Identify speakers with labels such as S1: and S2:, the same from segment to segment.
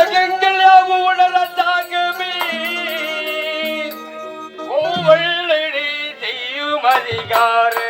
S1: உலகெங்கள் யாவும் உணர செய்யும் அதிகாரம்.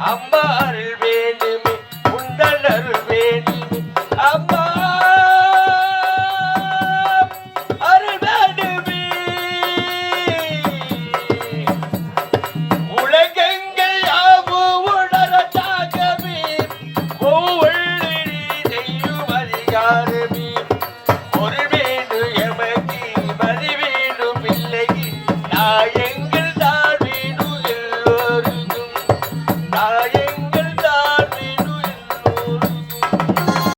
S1: வேண்டுமே அம்மா